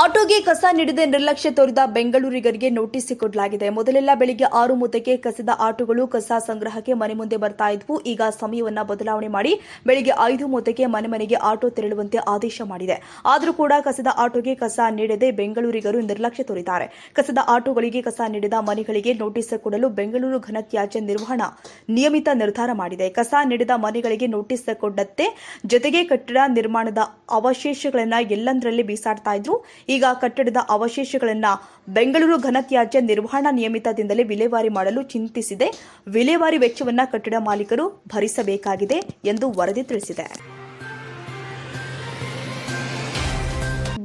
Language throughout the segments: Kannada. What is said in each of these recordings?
ಆಟೋಗೆ ಕಸ ನೀಡದೆ ನಿರ್ಲಕ್ಷ್ಯ ತೋರಿದ ಬೆಂಗಳೂರಿಗರಿಗೆ ನೋಟಿಸ್ ಕೊಡಲಾಗಿದೆ. ಮೊದಲೆಲ್ಲ ಬೆಳಿಗ್ಗೆ ಆರು ಮೂವತ್ತಕ್ಕೆ ಕಸದ ಆಟೋಗಳು ಕಸ ಸಂಗ್ರಹಕ್ಕೆ ಮನೆ ಮುಂದೆ ಬರ್ತಾ ಇದ್ವು. ಈಗ ಸಮಯವನ್ನ ಬದಲಾವಣೆ ಮಾಡಿ ಬೆಳಿಗ್ಗೆ ಐದು ಮೂವತ್ತಕ್ಕೆ ಮನೆ ಮನೆಗೆ ಆಟೋ ತೆರಳುವಂತೆ ಆದೇಶ ಮಾಡಿದೆ. ಆದರೂ ಕೂಡ ಕಸದ ಆಟೋಗೆ ಕಸ ನೀಡದೆ ಬೆಂಗಳೂರಿಗರು ನಿರ್ಲಕ್ಷ್ಯ ತೋರಿದ್ದಾರೆ. ಕಸದ ಆಟೋಗಳಿಗೆ ಕಸ ನೀಡಿದ ಮನೆಗಳಿಗೆ ನೋಟಿಸ್ ಕೊಡಲು ಬೆಂಗಳೂರು ಘನತ್ಯಾಜ್ಯ ನಿರ್ವಹಣಾ ನಿಯಮಿತ ನಿರ್ಧಾರ ಮಾಡಿದೆ. ಕಸ ನೀಡಿದ ಮನೆಗಳಿಗೆ ನೋಟಿಸ್ ಕೊಡತ್ತೆ ಜೊತೆಗೆ ಕಟ್ಟಡ ನಿರ್ಮಾಣದ ಅವಶೇಷಗಳನ್ನ ಎಲ್ಲಂದರಲ್ಲಿ ಬೀಸಾಡ್ತಾ ಇದ್ರು. ಈಗ ಕಟ್ಟಡದ ಅವಶೇಷಗಳನ್ನು ಬೆಂಗಳೂರು ಘನತ್ಯಾಜ್ಯ ನಿರ್ವಹಣಾ ನಿಯಮಿತದಿಂದಲೇ ವಿಲೇವಾರಿ ಮಾಡಲು ಚಿಂತಿಸಿದೆ. ವಿಲೇವಾರಿ ವೆಚ್ಚವನ್ನು ಕಟ್ಟಡ ಮಾಲೀಕರು ಭರಿಸಬೇಕಾಗಿದೆ ಎಂದು ವರದಿ ತಿಳಿಸಿದೆ.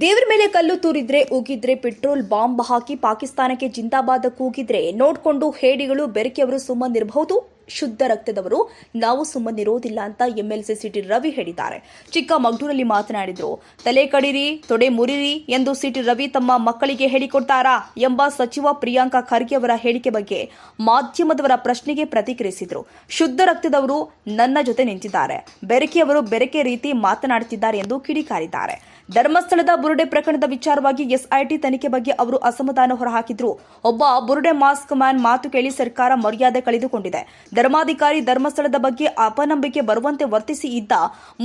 ದೇವರ ಮೇಲೆ ಕಲ್ಲು ತೂರಿದ್ರೆ ಉಗಿದ್ರೆ ಪೆಟ್ರೋಲ್ ಬಾಂಬ್ ಹಾಕಿ ಪಾಕಿಸ್ತಾನಕ್ಕೆ ಜಿಂದಾಬಾದ ಕೂಗಿದ್ರೆ ನೋಡ್ಕೊಂಡು ಹೇಡಿಗಳು ಬೆರಕೆಯವರು ಸುಮ್ಮನಿರಬಹುದು. ಶುದ್ಧ ರಕ್ತದವರು, ನಾವು ಸುಮ್ಮನಿರೋದಿಲ್ಲ ಅಂತ ಎಂಎಲ್ಸಿ ಸಿಟಿ ರವಿ ಹೇಳಿದ್ದಾರೆ. ಚಿಕ್ಕ ಚಿಕ್ಕಮಗಳೂರಲ್ಲಿ ಮಾತನಾಡಿದ್ರು, ತಲೆ ಕಡಿರಿ, ತೊಡೆ ಮುರಿರಿ ಎಂದು ಸಿಟಿ ರವಿ ತಮ್ಮ ಮಕ್ಕಳಿಗೆ ಹೇಳಿಕೊಡ್ತಾರಾ? ಎಂಬ ಸಚಿವ ಪ್ರಿಯಾಂಕಾ ಖರ್ಗೆ ಅವರ ಹೇಳಿಕೆ ಬಗ್ಗೆ ಮಾಧ್ಯಮದವರ ಪ್ರಶ್ನೆಗೆ ಪ್ರತಿಕ್ರಿಯಿಸಿದ್ರು. ಶುದ್ಧ ರಕ್ತದವರು ನನ್ನ ಜೊತೆ ನಿಂತಿದ್ದಾರೆ. ಬೆರಕೆಯವರು ಬೆರಕೆ ರೀತಿ ಮಾತನಾಡುತ್ತಿದ್ದಾರೆ ಎಂದು ಕಿಡಿಕಾರಿದ್ದಾರೆ. ಧರ್ಮಸ್ಥಳದ ಬುರುಡೆ ಪ್ರಕರಣದ ವಿಚಾರವಾಗಿ ಎಸ್ಐಟಿ ತನಿಖೆ ಬಗ್ಗೆ ಅವರು ಅಸಮಾಧಾನ ಹೊರಹಾಕಿದ್ರು. ಒಬ್ಬ ಬುರುಡೆ ಮಾಸ್ಕ್ ಮ್ಯಾನ್ ಮಾತು ಕೇಳಿ ಸರ್ಕಾರ ಮರ್ಯಾದೆ ಕಳೆದುಕೊಂಡಿದೆ. ಧರ್ಮಾಧಿಕಾರಿ ಧರ್ಮಸ್ಥಳದ ಬಗ್ಗೆ ಅಪನಂಬಿಕೆ ಬರುವಂತೆ ವರ್ತಿಸಿ ಇದ್ದ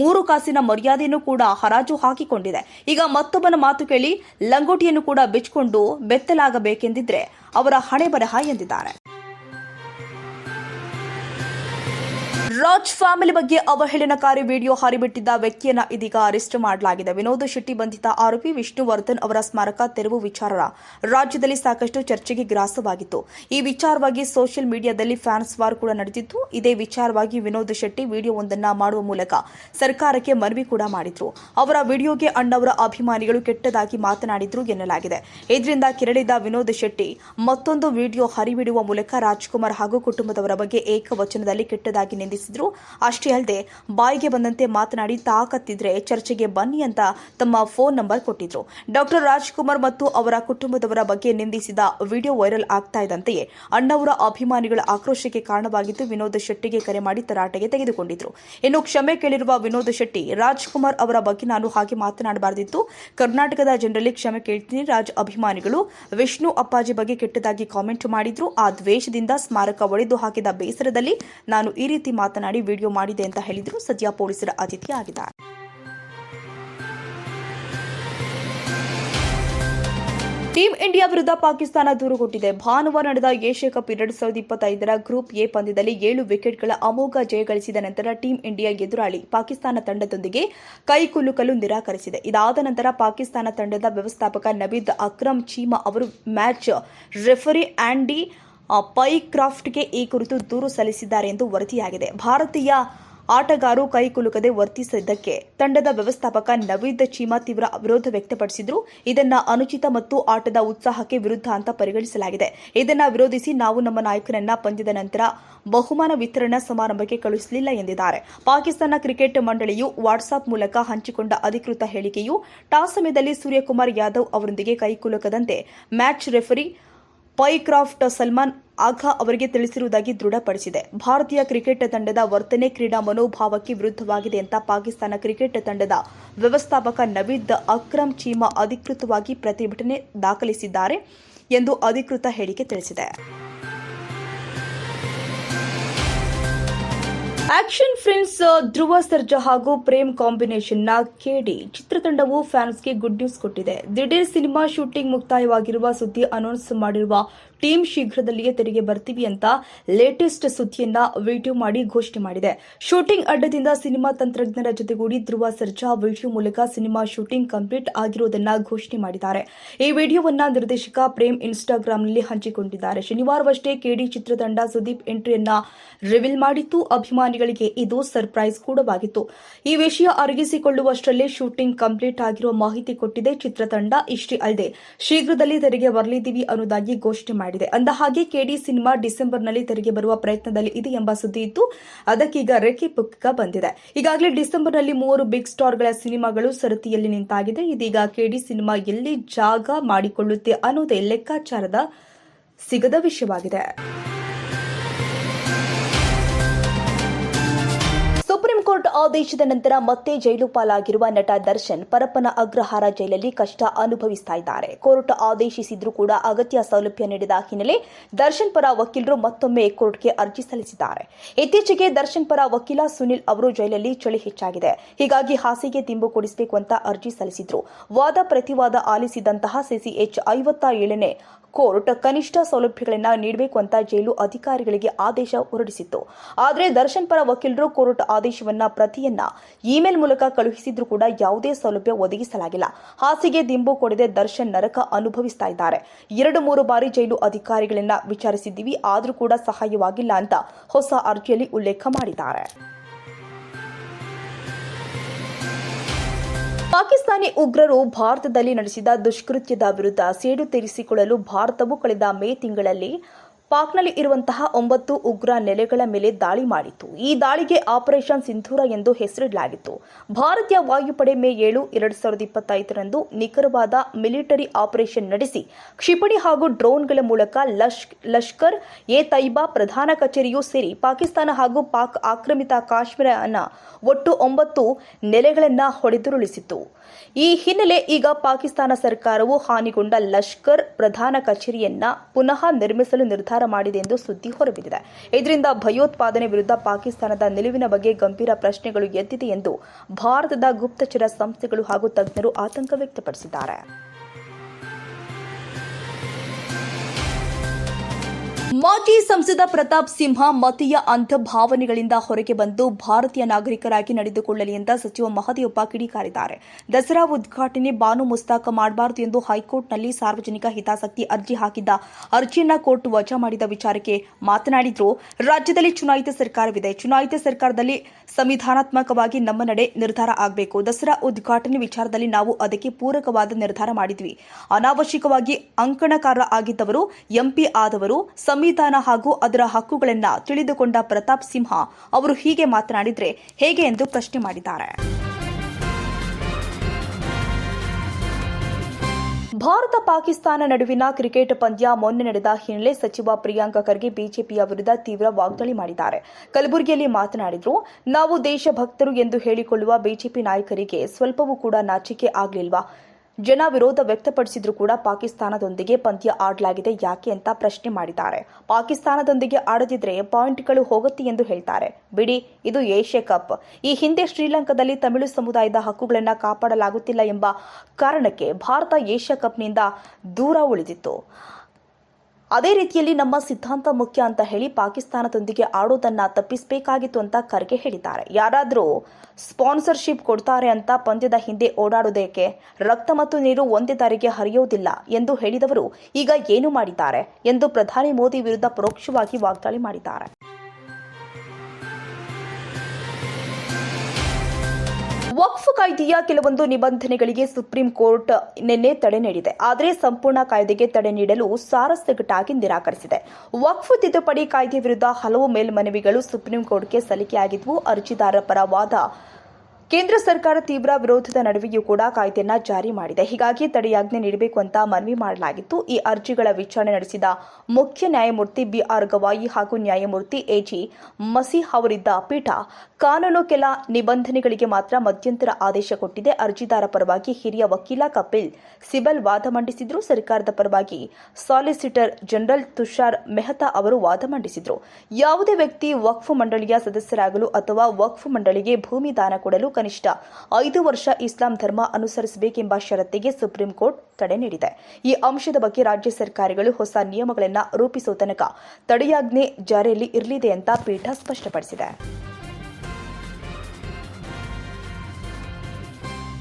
ಮೂರು ಕಾಸಿನ ಮರ್ಯಾದೆಯನ್ನು ಕೂಡ ಹರಾಜು ಹಾಕಿಕೊಂಡಿದೆ. ಈಗ ಮತ್ತೊಬ್ಬನ ಮಾತು ಕೇಳಿ ಲಂಗೋಟಿಯನ್ನು ಕೂಡ ಬಿಚ್ಚಿಕೊಂಡು ಬೆತ್ತಲಾಗಬೇಕೆಂದಿದ್ರೆ ಅವರ ಹಣೆ ಬರಹ ಎಂದಿದ್ದಾರೆ. ರಾಜ್ ಫ್ಯಾಮಿಲಿ ಬಗ್ಗೆ ಅವಹೇಳನಕಾರಿ ವಿಡಿಯೋ ಹರಿಬಿಟ್ಟಿದ್ದ ವ್ಯಕ್ತಿಯನ್ನ ಇದೀಗ ಅರೆಸ್ಟ್ ಮಾಡಲಾಗಿದೆ. ವಿನೋದ್ ಶೆಟ್ಟಿ ಬಂಧಿತ ಆರೋಪಿ ವಿಷ್ಣುವರ್ಧನ್ ಅವರ ಸ್ಮಾರಕ ತೆರವು ವಿಚಾರ ರಾಜ್ಯದಲ್ಲಿ ಸಾಕಷ್ಟು ಚರ್ಚೆಗೆ ಗ್ರಾಸವಾಗಿತ್ತು. ಈ ವಿಚಾರವಾಗಿ ಸೋಷಿಯಲ್ ಮೀಡಿಯಾದಲ್ಲಿ ಫ್ಯಾನ್ಸ್ ವಾರ್ ಕೂಡ ನಡೆದಿತ್ತು. ಇದೇ ವಿಚಾರವಾಗಿ ವಿನೋದ್ ಶೆಟ್ಟಿ ವಿಡಿಯೋ ಒಂದನ್ನ ಮಾಡುವ ಮೂಲಕ ಸರ್ಕಾರಕ್ಕೆ ಮನವಿ ಕೂಡ ಮಾಡಿದ್ರು. ಅವರ ವಿಡಿಯೋಗೆ ಅಣ್ಣವರ ಅಭಿಮಾನಿಗಳು ಕೆಟ್ಟದಾಗಿ ಮಾತನಾಡಿದ್ರು ಎನ್ನಲಾಗಿದೆ. ಇದರಿಂದ ಕೆರಳಿದ ವಿನೋದ್ ಶೆಟ್ಟಿ ಮತ್ತೊಂದು ವಿಡಿಯೋ ಹರಿಬಿಡುವ ಮೂಲಕ ರಾಜ್ಕುಮಾರ್ ಹಾಗೂ ಕುಟುಂಬದವರ ಬಗ್ಗೆ ಏಕವಚನದಲ್ಲಿ ಕೆಟ್ಟದಾಗಿ ನಿಂದಿಸಿದ್ರು ಅಷ್ಟೇ ಅಲ್ಲದೆ, ಬಾಯಿಗೆ ಬಂದಂತೆ ಮಾತನಾಡಿ ತಾಕತ್ತಿದ್ರೆ ಚರ್ಚೆಗೆ ಬನ್ನಿ ಅಂತ ತಮ್ಮ ಫೋನ್ ನಂಬರ್ ಕೊಟ್ಟಿದ್ರು. ಡಾಕ್ಟರ್ ರಾಜ್ಕುಮಾರ್ ಮತ್ತು ಅವರ ಕುಟುಂಬದವರ ಬಗ್ಗೆ ನಿಂದಿಸಿದ ವಿಡಿಯೋ ವೈರಲ್ ಆಗ್ತಾ ಇದ್ದಂತೆಯೇ ಅಣ್ಣವರ ಅಭಿಮಾನಿಗಳ ಆಕ್ರೋಶಕ್ಕೆ ಕಾರಣವಾಗಿದ್ದು ವಿನೋದ್ ಶೆಟ್ಟಿಗೆ ಕರೆ ಮಾಡಿ ತರಾಟೆಗೆ ತೆಗೆದುಕೊಂಡಿದ್ರು. ಇನ್ನು ಕ್ಷಮೆ ಕೇಳಿರುವ ವಿನೋದ್ ಶೆಟ್ಟಿ, ರಾಜ್ಕುಮಾರ್ ಅವರ ಬಗ್ಗೆ ನಾನು ಹಾಗೆ ಮಾತನಾಡಬಾರದಿತ್ತು. ಕರ್ನಾಟಕದ ಜನರಲ್ಲಿ ಕ್ಷಮೆ ಕೇಳ್ತೀನಿ. ರಾಜ್ ಅಭಿಮಾನಿಗಳು, ವಿಷ್ಣು ಅಪ್ಪಾಜಿ ಬಗ್ಗೆ ಕೆಟ್ಟದಾಗಿ ಕಾಮೆಂಟ್ ಮಾಡಿದ್ರು. ಆ ದ್ವೇಷದಿಂದ ಸ್ಮಾರಕ ಒಡೆದು ಹಾಕಿದ ಬೇಸರದಲ್ಲಿ ನಾನು ಈ ರೀತಿ ಮಾತನಾಡಿ ವಿಡಿಯೋ ಮಾಡಿದೆ ಅಂತ ಹೇಳಿದ್ರು. ಸದ್ಯ ಪೊಲೀಸರ ಅತಿಥಿ ಆಗಿದ್ದಾರೆ. ಟೀಂ ಇಂಡಿಯಾ ವಿರುದ್ಧ ಪಾಕಿಸ್ತಾನ ದೂರು ಕೊಟ್ಟಿದೆ ಭಾನುವಾರ ನಡೆದ ಏಷ್ಯಾ ಕಪ್ ಎರಡ್ ಸಾವಿರದ ಇಪ್ಪತ್ತೈದರ ಗ್ರೂಪ್ ಎ ಪಂದ್ಯದಲ್ಲಿ ಏಳು ವಿಕೆಟ್ಗಳ ಅಮೋಘ ಜಯ ಗಳಿಸಿದ ನಂತರ ಟೀಂ ಇಂಡಿಯಾ ಎದುರಾಳಿ ಪಾಕಿಸ್ತಾನ ತಂಡದೊಂದಿಗೆ ಕೈಕುಲುಕಲು ನಿರಾಕರಿಸಿದೆ. ಇದಾದ ನಂತರ ಪಾಕಿಸ್ತಾನ ತಂಡದ ವ್ಯವಸ್ಥಾಪಕ ನವೀದ್ ಅಕ್ರಮ್ ಚೀಮಾ ಅವರು ಮ್ಯಾಚ್ ರೆಫರಿ ಆಂಡಿ ಆ, ಪೈಕ್ರಾಫ್ಟ್ಗೆ ಈ ಕುರಿತು ದೂರು ಸಲ್ಲಿಸಿದ್ದಾರೆ ಎಂದು ವರದಿಯಾಗಿದೆ. ಭಾರತೀಯ ಆಟಗಾರರು ಕೈಕುಲುಕದೆ ವರ್ತಿಸಿದ್ದಕ್ಕೆ ತಂಡದ ವ್ಯವಸ್ಥಾಪಕ ನವೀದ್ ಚೀಮಾ ತೀವ್ರ ವಿರೋಧ ವ್ಯಕ್ತಪಡಿಸಿದ್ರು. ಇದನ್ನ ಅನುಚಿತ ಮತ್ತು ಆಟದ ಉತ್ಸಾಹಕ್ಕೆ ವಿರುದ್ಧ ಅಂತ ಪರಿಗಣಿಸಲಾಗಿದೆ. ಇದನ್ನ ವಿರೋಧಿಸಿ ನಾವು ನಮ್ಮ ನಾಯಕನನ್ನ ಪಂದ್ಯದ ನಂತರ ಬಹುಮಾನ ವಿತರಣಾ ಸಮಾರಂಭಕ್ಕೆ ಕಳುಹಿಸಲಿಲ್ಲ ಎಂದಿದ್ದಾರೆ. ಪಾಕಿಸ್ತಾನ ಕ್ರಿಕೆಟ್ ಮಂಡಳಿಯು ವಾಟ್ಸಾಪ್ ಮೂಲಕ ಹಂಚಿಕೊಂಡ ಅಧಿಕೃತ ಹೇಳಿಕೆಯು ಟಾಸ್ ಸಮಯದಲ್ಲಿ ಸೂರ್ಯಕುಮಾರ್ ಯಾದವ್ ಅವರೊಂದಿಗೆ ಕೈಕುಲುಕದಂತೆ match referee Pycroft Salman Agha ಅವರಿಗೆ ತಿಳಿಸಿರುವುದಾಗಿ ದೃಢಪಡಿಸಿದೆ. ಭಾರತೀಯ ಕ್ರಿಕೆಟ್ ತಂಡದ ವರ್ತನೆ ಕ್ರೀಡಾ ಮನೋಭಾವಕ್ಕೆ ವಿರುದ್ಧವಾಗಿದೆ ಅಂತ ಪಾಕಿಸ್ತಾನ ಕ್ರಿಕೆಟ್ ತಂಡದ ವ್ಯವಸ್ಥಾಪಕ ನವೀದ್ ಅಕ್ರಮ್ ಚೀಮಾ ಅಧಿಕೃತವಾಗಿ ಪ್ರತಿಭಟನೆ ದಾಖಲಿಸಿದ್ದಾರೆ ಎಂದು ಅಧಿಕೃತ ಹೇಳಿಕೆ ತಿಳಿಸಿದೆ. ಆಕ್ಷನ್ ಫ್ರೆಂಡ್ಸ್ ಧ್ರುವ ಸರ್ಜಾ ಹಾಗೂ ಪ್ರೇಮ್ ಕಾಂಬಿನೇಷನ್ನ ಕೇಳಿ ಚಿತ್ರತಂಡವು ಫ್ಯಾನ್ಸ್ಗೆ ಗುಡ್ ನ್ಯೂಸ್ ಕೊಟ್ಟಿದೆ. ದಿಢೀರ್ ಸಿನಿಮಾ ಶೂಟಿಂಗ್ ಮುಕ್ತಾಯವಾಗಿರುವ ಸುದ್ದಿ ಅನೌನ್ಸ್ ಮಾಡಿರುವ ಟೀಮ್ ಶೀಘ್ರದಲ್ಲಿಯೇ ತೆರೆಗೆ ಬರ್ತೀವಿ ಅಂತ ಲೇಟೆಸ್ಟ್ ಸುದ್ದಿಯನ್ನ ವಿಡಿಯೋ ಮಾಡಿ ಘೋಷಣೆ ಮಾಡಿದೆ. ಶೂಟಿಂಗ್ ಅಡ್ಡದಿಂದ ಸಿನಿಮಾ ತಂತ್ರಜ್ಞರ ಜೊತೆಗೂಡಿ ಧ್ರುವ ಸರ್ಜಾ ವಿಡಿಯೋ ಮೂಲಕ ಸಿನಿಮಾ ಶೂಟಿಂಗ್ ಕಂಪ್ಲೀಟ್ ಆಗಿರುವುದನ್ನ ಘೋಷಣೆ ಮಾಡಿದ್ದಾರೆ. ಈ ವಿಡಿಯೋವನ್ನ ನಿರ್ದೇಶಕ ಪ್ರೇಮ್ ಇನ್ಸ್ಟಾಗ್ರಾಂನಲ್ಲಿ ಹಂಚಿಕೊಂಡಿದ್ದಾರೆ. ಶನಿವಾರವಷ್ಟೇ ಕೆಡಿ ಚಿತ್ರತಂಡ ಸುದೀಪ್ ಎಂಟ್ರಿಯನ್ನ ರಿವೀಲ್ ಮಾಡಿತ್ತು. ಅಭಿಮಾನಿಗಳಿಗೆ ಇದು ಸರ್ಪ್ರೈಸ್ ಕೂಡವಾಗಿತ್ತು. ಈ ವಿಷಯ ಅರಗಿಸಿಕೊಳ್ಳುವಷ್ಟರಲ್ಲೇ ಶೂಟಿಂಗ್ ಕಂಪ್ಲೀಟ್ ಆಗಿರುವ ಮಾಹಿತಿ ಕೊಟ್ಟಿದೆ ಚಿತ್ರತಂಡ. ಇಷ್ಟೇ ಅಲ್ಲದೆ ಶೀಘ್ರದಲ್ಲಿ ತೆರೆಗೆ ಬರಲಿದ್ದೀವಿ ಅನ್ನೋದಾಗಿ ಘೋಷಣೆ ಮಾಡಿದೆ. ಅಂದಹಾಗೆ ಕೆಡಿ ಸಿನಿಮಾ ಡಿಸೆಂಬರ್ನಲ್ಲಿ ತೆರೆಗೆ ಬರುವ ಪ್ರಯತ್ನದಲ್ಲಿ ಇದೆ ಎಂಬ ಸುದ್ದಿ ಇತ್ತು. ಅದಕ್ಕೀಗ ರೆಕ್ಕೆ ಪುಕ್ಕ ಬಂದಿದೆ. ಈಗಾಗಲೇ ಡಿಸೆಂಬರ್ನಲ್ಲಿ ಮೂವರು ಬಿಗ್ ಸ್ಟಾರ್ಗಳ ಸಿನಿಮಾಗಳು ಸರತಿಯಲ್ಲಿ ನಿಂತಾಗಿದೆ. ಇದೀಗ ಕೆಡಿ ಸಿನಿಮಾ ಎಲ್ಲಿ ಜಾಗ ಮಾಡಿಕೊಳ್ಳುತ್ತೆ ಅನ್ನೋದೇ ಲೆಕ್ಕಾಚಾರದ ಸಿಗದ ವಿಷಯವಾಗಿದೆ. ಸುಪ್ರೀಂ ಕೋರ್ಟ್ ಆದೇಶದ ನಂತರ ಮತ್ತೆ ಜೈಲು ಪಾಲಾಗಿರುವ ನಟ ದರ್ಶನ್ ಪರಪ್ಪನ ಅಗ್ರಹಾರ ಜೈಲಲ್ಲಿ ಕಷ್ಟ ಅನುಭವಿಸ್ತಾ ಇದ್ದಾರೆ. ಕೋರ್ಟ್ ಆದೇಶಿಸಿದ್ರೂ ಕೂಡ ಅಗತ್ಯ ಸೌಲಭ್ಯ ನೀಡಿದ ಹಿನ್ನೆಲೆ ದರ್ಶನ್ ಪರ ವಕೀಲರು ಮತ್ತೊಮ್ಮೆ ಕೋರ್ಟ್ಗೆ ಅರ್ಜಿ ಸಲ್ಲಿಸಿದ್ದಾರೆ. ಇತ್ತೀಚೆಗೆ ದರ್ಶನ್ ಪರ ವಕೀಲ ಸುನಿಲ್ ಅವರು ಜೈಲಲ್ಲಿ ಚಳಿ ಹೆಚ್ಚಾಗಿದೆ. ಹೀಗಾಗಿ ಹಾಸಿಗೆ ತಿಂಬು ಕೊಡಿಸಬೇಕು ಅಂತ ಅರ್ಜಿ ಸಲ್ಲಿಸಿದ್ರು. ವಾದ ಪ್ರತಿವಾದ ಆಲಿಸಿದಂತಹ ಸಿಸಿಎಚ್ ಐವತ್ತ ಏಳನೇ ಕೋರ್ಟ್ ಕನಿಷ್ಠ ಸೌಲಭ್ಯಗಳನ್ನು ನೀಡಬೇಕು ಅಂತ ಜೈಲು ಅಧಿಕಾರಿಗಳಿಗೆ ಆದೇಶ ಹೊರಡಿಸಿತ್ತು. ಆದರೆ ದರ್ಶನ್ ಪರ ವಕೀಲರು ಕೋರ್ಟ್ ಆದೇಶವನ್ನ ಪ್ರತಿಯನ್ನ ಇಮೇಲ್ ಮೂಲಕ ಕಳುಹಿಸಿದ್ರೂ ಕೂಡ ಯಾವುದೇ ಸೌಲಭ್ಯ ಒದಗಿಸಲಾಗಿಲ್ಲ. ಹಾಸಿಗೆ ದಿಂಬು ಕೊಡದೆ ದರ್ಶನ್ ನರಕ ಅನುಭವಿಸ್ತಾ ಇದ್ದಾರೆ. ಎರಡು ಮೂರು ಬಾರಿ ಜೈಲು ಅಧಿಕಾರಿಗಳನ್ನ ವಿಚಾರಿಸಿದ್ದೀವಿ, ಆದರೂ ಕೂಡ ಸಹಾಯವಾಗಿಲ್ಲ ಅಂತ ಹೊಸ ಅರ್ಜಿಯಲ್ಲಿ ಉಲ್ಲೇಖ ಮಾಡಿದ್ದಾರೆ. ಪಾಕಿಸ್ತಾನಿ ಉಗ್ರರು ಭಾರತದಲ್ಲಿ ನಡೆಸಿದ ದುಷ್ಕೃತ್ಯದ ವಿರುದ್ಧ ಸೇಡು ತೀರಿಸಿಕೊಳ್ಳಲು ಭಾರತವು ಕಳೆದ ಮೇ ತಿಂಗಳಲ್ಲಿ ಪಾಕ್ನಲ್ಲಿ ಇರುವಂತಹ ಒಂಬತ್ತು ಉಗ್ರ ನೆಲೆಗಳ ಮೇಲೆ ದಾಳಿ ಮಾಡಿತ್ತು. ಈ ದಾಳಿಗೆ ಆಪರೇಷನ್ ಸಿಂಧೂರ ಎಂದು ಹೆಸರಿಡಲಾಗಿತ್ತು. ಭಾರತೀಯ ವಾಯುಪಡೆ ಮೇ ಏಳು, ಎರಡು ಸಾವಿರದ ಇಪ್ಪತ್ತೈದರಂದು ನಿಖರವಾದ ಮಿಲಿಟರಿ ಆಪರೇಷನ್ ನಡೆಸಿ, ಕ್ಷಿಪಣಿ ಹಾಗೂ ಡ್ರೋನ್ಗಳ ಮೂಲಕ ಲಷ್ಕರ್ ಎ ತೈಬಾ ಪ್ರಧಾನ ಕಚೇರಿಯೂ ಸೇರಿ ಪಾಕಿಸ್ತಾನ ಹಾಗೂ ಪಾಕ್ ಆಕ್ರಮಿತ ಕಾಶ್ಮೀರನ ಒಟ್ಟು ಒಂಬತ್ತು ನೆಲೆಗಳನ್ನ ಹೊಡೆದುರುಳಿಸಿತ್ತು. ಈ ಹಿನ್ನೆಲೆ ಈಗ ಪಾಕಿಸ್ತಾನ ಸರ್ಕಾರವು ಹಾನಿಗೊಂಡ ಲಷ್ಕರ್ ಪ್ರಧಾನ ಕಚೇರಿಯನ್ನ ಪುನಃ ನಿರ್ಮಿಸಲು ನಿರ್ಧಾರ ಮಾಡಿದೆ ಎಂದು ಸುದ್ದಿ ಹೊರಬಿದ್ದಿದೆ. ಇದರಿಂದ ಭಯೋತ್ಪಾದನೆ ವಿರುದ್ಧ ಪಾಕಿಸ್ತಾನದ ನಿಲುವಿನ ಬಗ್ಗೆ ಗಂಭೀರ ಪ್ರಶ್ನೆಗಳು ಎದ್ದಿದೆ ಎಂದು ಭಾರತದ ಗುಪ್ತಚರ ಸಂಸ್ಥೆಗಳು ಹಾಗೂ ತಜ್ಞರು ಆತಂಕ ವ್ಯಕ್ತಪಡಿಸಿದ್ದಾರೆ. ಮಾಜಿ ಸಂಸದ ಪ್ರತಾಪ್ ಸಿಂಹ ಮತೀಯ ಅಂತಭಾವನೆಗಳಿಂದ ಹೊರಗೆ ಬಂದು ಭಾರತೀಯ ನಾಗರಿಕರಾಗಿ ನಡೆದುಕೊಳ್ಳಲಿ ಅಂತ ಸಚಿವ ಮಹದೇವಪ್ಪ ಕಿಡಿಕಾರಿದ್ದಾರೆ ದಸರಾ ಉದ್ಘಾಟನೆ ಬಾನು ಮುಸ್ತಾಕ ಮಾಡಬಾರದು ಎಂದು ಹೈಕೋರ್ಟ್ನಲ್ಲಿ ಸಾರ್ವಜನಿಕ ಹಿತಾಸಕ್ತಿ ಅರ್ಜಿ ಹಾಕಿದ್ದ ಅರ್ಜಿಯನ್ನ ಕೋರ್ಟ್ ವಜಾ ಮಾಡಿದ ವಿಚಾರಕ್ಕೆ ಮಾತನಾಡಿದ್ರು. ರಾಜ್ಯದಲ್ಲಿ ಚುನಾಯಿತ ಸರ್ಕಾರವಿದೆ. ಚುನಾಯಿತ ಸರ್ಕಾರದಲ್ಲಿ ಸಂವಿಧಾನಾತ್ಮಕವಾಗಿ ನಮ್ಮ ನಡೆ ನಿರ್ಧಾರ ಆಗಬೇಕು. ದಸರಾ ಉದ್ಘಾಟನೆ ವಿಚಾರದಲ್ಲಿ ನಾವು ಅದಕ್ಕೆ ಪೂರಕವಾದ ನಿರ್ಧಾರ ಮಾಡಿದ್ವಿ. ಅನಾವಶ್ಯಕವಾಗಿ ಅಂಕಣಕಾರ ಆಗಿದ್ದವರು, ಎಂಪಿ ಆದವರು ಸಂವಿಧಾನ ಹಾಗೂ ಅದರ ಹಕ್ಕುಗಳನ್ನ ತಿಳಿದುಕೊಂಡ ಪ್ರತಾಪ್ ಸಿಂಹ ಅವರು ಹೀಗೆ ಮಾತನಾಡಿದ್ರೆ ಹೇಗೆ ಎಂದು ಪ್ರಶ್ನೆ ಮಾಡಿದ್ದಾರೆ. ಭಾರತ ಪಾಕಿಸ್ತಾನ ನಡುವಿನ ಕ್ರಿಕೆಟ್ ಪಂದ್ಯ ಮೊನ್ನೆ ನಡೆದ ಹಿನ್ನೆಲೆ ಸಚಿವ ಪ್ರಿಯಾಂಕ ಖರ್ಗೆ ಬಿಜೆಪಿಯ ವಿರುದ್ಧ ತೀವ್ರ ವಾಗ್ದಾಳಿ ಮಾಡಿದ್ದಾರೆ. ಕಲಬುರಗಿಯಲ್ಲಿ ಮಾತನಾಡಿದ್ರು, ನಾವು ದೇಶಭಕ್ತರು ಎಂದು ಹೇಳಿಕೊಳ್ಳುವ ಬಿಜೆಪಿ ನಾಯಕರಿಗೆ ಸ್ವಲ್ಪವೂ ಕೂಡ ನಾಚಿಕೆ ಆಗ್ಲಿಲ್ವಾ? ಜನ ವಿರೋಧ ವ್ಯಕ್ತಪಡಿಸಿದ್ರು ಕೂಡ ಪಾಕಿಸ್ತಾನದೊಂದಿಗೆ ಪಂದ್ಯ ಆಡಲಾಗಿದೆ, ಯಾಕೆ ಅಂತ ಪ್ರಶ್ನೆ ಮಾಡಿದ್ದಾರೆ. ಪಾಕಿಸ್ತಾನದೊಂದಿಗೆ ಆಡದಿದ್ರೆ ಪಾಯಿಂಟ್ಗಳು ಹೋಗುತ್ತೆ ಎಂದು ಹೇಳ್ತಾರೆ. ಬಿಡಿ, ಇದು ಏಷ್ಯಾ ಕಪ್. ಈ ಹಿಂದೆ ಶ್ರೀಲಂಕಾದಲ್ಲಿ ತಮಿಳು ಸಮುದಾಯದ ಹಕ್ಕುಗಳನ್ನು ಕಾಪಾಡಲಾಗುತ್ತಿಲ್ಲ ಎಂಬ ಕಾರಣಕ್ಕೆ ಭಾರತ ಏಷ್ಯಾ ಕಪ್ನಿಂದ ದೂರ ಉಳಿದಿತ್ತು. ಅದೇ ರೀತಿಯಲ್ಲಿ ನಮ್ಮ ಸಿದ್ಧಾಂತ ಮುಖ್ಯ ಅಂತ ಹೇಳಿ ಪಾಕಿಸ್ತಾನದೊಂದಿಗೆ ಆಡೋದನ್ನ ತಪ್ಪಿಸಬೇಕಾಗಿತ್ತು ಅಂತ ಖರ್ಗೆ ಹೇಳಿದ್ದಾರೆ. ಯಾರಾದರೂ ಸ್ಪಾನ್ಸರ್ಶಿಪ್ ಕೊಡ್ತಾರೆ ಅಂತ ಪಂದ್ಯದ ಹಿಂದೆ ಓಡಾಡೋದಕ್ಕೆ ರಕ್ತ ಮತ್ತು ನೀರು ಒಂದೇ ದಾರಿಗೆ ಹರಿಯೋದಿಲ್ಲ ಎಂದು ಹೇಳಿದವರು ಈಗ ಏನು ಮಾಡಿದ್ದಾರೆ ಎಂದು ಪ್ರಧಾನಿ ಮೋದಿ ವಿರುದ್ಧ ಪರೋಕ್ಷವಾಗಿ ವಾಗ್ದಾಳಿ ಮಾಡಿದ್ದಾರೆ. ವಕ್ಫ್ ಕಾಯ್ದೆಯ ಕೆಲವೊಂದು ನಿಬಂಧನೆಗಳಿಗೆ ಸುಪ್ರೀಂ ಕೋರ್ಟ್ ನಿನ್ನೆ ತಡೆ ನೀಡಿದೆ. ಆದರೆ ಸಂಪೂರ್ಣ ಕಾಯ್ದೆಗೆ ತಡೆ ನೀಡಲು ಸಾರಸ್ಯಗಟಾಗಿ ನಿರಾಕರಿಸಿದೆ. ವಕ್ಫ್ ತಿದ್ದುಪಡಿ ಕಾಯ್ದೆ ವಿರುದ್ಧ ಹಲವು ಮೇಲ್ಮನವಿಗಳು ಸುಪ್ರೀಂ ಕೋರ್ಟ್ಗೆ ಸಲ್ಲಿಕೆಯಾಗಿದ್ವು. ಅರ್ಜಿದಾರರ ಪರ ವಾದ ಕೇಂದ್ರ ಸರ್ಕಾರ ತೀವ್ರ ವಿರೋಧದ ನಡುವೆಯೂ ಕೂಡ ಕಾಯ್ದೆಯನ್ನು ಜಾರಿ ಮಾಡಿದೆ. ಹೀಗಾಗಿ ತಡೆಯಾಜ್ಞೆ ನೀಡಬೇಕು ಅಂತ ಮನವಿ ಮಾಡಲಾಗಿತ್ತು. ಈ ಅರ್ಜಿಗಳ ವಿಚಾರಣೆ ನಡೆಸಿದ ಮುಖ್ಯ ನ್ಯಾಯಮೂರ್ತಿ ಬಿಆರ್ ಗವಾಯಿ ಹಾಗೂ ನ್ಯಾಯಮೂರ್ತಿ ಎಜಿ ಮಸೀಹ್ ಅವರಿದ್ದ ಪೀಠ ಕಾನೂನು ಕೆಲ ನಿಬಂಧನೆಗಳಿಗೆ ಮಾತ್ರ ಮಧ್ಯಂತರ ಆದೇಶ ಕೊಟ್ಟಿದೆ. ಅರ್ಜಿದಾರ ಪರವಾಗಿ ಹಿರಿಯ ವಕೀಲ ಕಪಿಲ್ ಸಿಬಲ್ ವಾದ ಮಂಡಿಸಿದ್ರು. ಸರ್ಕಾರದ ಪರವಾಗಿ ಸಾಲಿಸಿಟರ್ ಜನರಲ್ ತುಷಾರ್ ಮೆಹ್ತಾ ಅವರು ವಾದ ಮಂಡಿಸಿದ್ರು. ಯಾವುದೇ ವ್ಯಕ್ತಿ ವಕ್ಫ್ ಮಂಡಳಿಯ ಸದಸ್ಯರಾಗಲು ಅಥವಾ ವಕ್ಫ್ ಮಂಡಳಿಗೆ ಭೂಮಿ ದಾನ ಕೊಡಲು ಕನಿಷ್ಠ ಐದು ವರ್ಷ ಇಸ್ಲಾಂ ಧರ್ಮ ಅನುಸರಿಸಬೇಕೆಂಬ ಷರತ್ತಿಗೆ ಸುಪ್ರೀಂ ಕೋರ್ಟ್ ತಡೆ ನೀಡಿದೆ. ಈ ಅಂಶದ ಬಗ್ಗೆ ರಾಜ್ಯ ಸರ್ಕಾರಗಳು ಹೊಸ ನಿಯಮಗಳನ್ನು ರೂಪಿಸುವ ತನಕ ತಡೆಯಾಜ್ಞೆ ಜಾರಿಯಲ್ಲಿ ಇರಲಿದೆ ಅಂತ ಪೀಠ ಸ್ಪಷ್ಟಪಡಿಸಿದೆ.